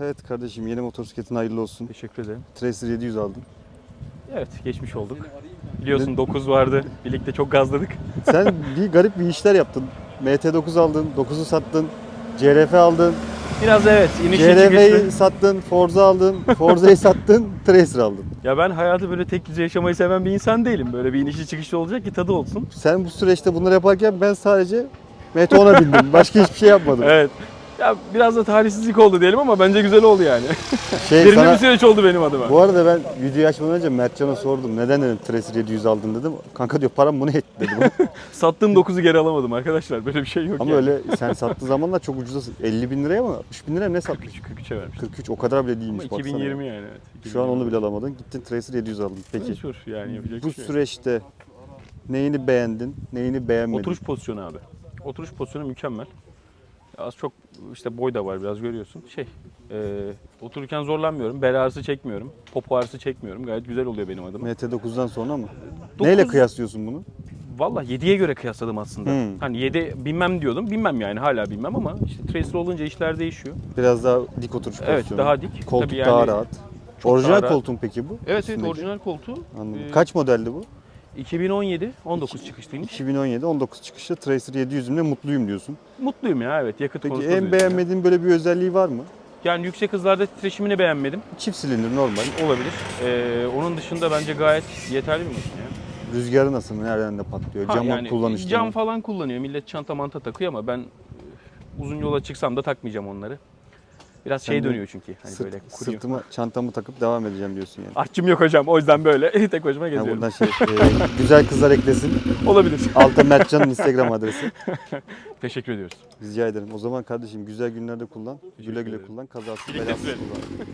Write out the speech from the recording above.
Evet kardeşim yeni motosikletin hayırlı olsun. Teşekkür ederim. Tracer 700 aldın. Evet geçmiş olduk. Biliyorsun 9 vardı. Birlikte çok gazladık. Sen bir garip bir işler yaptın. MT9 aldın, 9'u sattın, CRF aldın, Biraz evet inişli CRF'yi çıkışlı. sattın, Forza aldın, Forza'yı sattın, Tracer aldın. Ya ben hayatı böyle tek düze yaşamayı seven bir insan değilim. Böyle bir inişli çıkışlı olacak ki tadı olsun. Sen bu süreçte bunları yaparken ben sadece MT10'a bindim. Başka hiçbir şey yapmadım. Evet. Ya biraz da talihsizlik oldu diyelim ama bence güzel oldu yani. Şey Verimli sana, bir süreç oldu benim adıma. bu arada ben videoyu açmadan önce Mertcan'a sordum. Neden dedim Tracer 700 aldın dedim. Kanka diyor param bunu etti dedi. Sattığım 9'u geri alamadım arkadaşlar. Böyle bir şey yok Ama yani. öyle sen sattığı zamanlar çok ucuza 50 bin liraya mı 60 bin liraya mı ne sattın? 43, 43'e vermiş. 43 o kadar bile Ama değilmiş baksana. 2020 yani evet. Şu an onu bile alamadın. Gittin Tracer 700 aldın. Peki Mecbur yani yapacak bu bir şey yok. süreçte neyini beğendin, neyini beğenmedin? Oturuş pozisyonu abi. Oturuş pozisyonu mükemmel. Az çok işte boy da var biraz görüyorsun. Şey, e, otururken zorlanmıyorum. Bel ağrısı çekmiyorum. Popo ağrısı çekmiyorum. Gayet güzel oluyor benim adıma. MT9'dan sonra mı? Dokuz- Neyle kıyaslıyorsun bunu? Valla 7'ye göre kıyasladım aslında. Hmm. Hani 7 bilmem diyordum. Bilmem yani hala bilmem ama işte Tracer olunca işler değişiyor. Biraz daha dik oturuş Evet pozisyonu. daha dik. Koltuk Tabii daha yani rahat. çok Orijinal daha rahat. koltuğun peki bu? Evet evet Üstündeki. orijinal koltuğu. Anladım. Ee, Kaç modeldi bu? 2017 19 çıkışlıymış. 2017 19 çıkışlı Tracer 700'ümle mutluyum diyorsun. Mutluyum ya evet yakıt Peki konusunda en da- beğenmediğin böyle bir özelliği var mı? Yani yüksek hızlarda titreşimini beğenmedim. Çift silindir normal. Olabilir. Ee, onun dışında bence gayet yeterli bir makine ya. Rüzgarı nasıl? Nereden de patlıyor? Ha, Cam yani kullanışlı Cam mı? falan kullanıyor. Millet çanta manta takıyor ama ben e, uzun yola çıksam da takmayacağım onları. Biraz Sen şey de dönüyor çünkü. Hani Sırt- böyle kuruyor. sırtıma çantamı takıp devam edeceğim diyorsun yani. Artçım yok hocam. O yüzden böyle tek başıma geziyorum. buradan şey, e, güzel kızlar eklesin. Olabilir. Altta Mertcan'ın Instagram adresi. Teşekkür ediyoruz. Rica ederim. O zaman kardeşim güzel günlerde kullan. Güle güle ederim. kullan. Kazasız belasız kullan.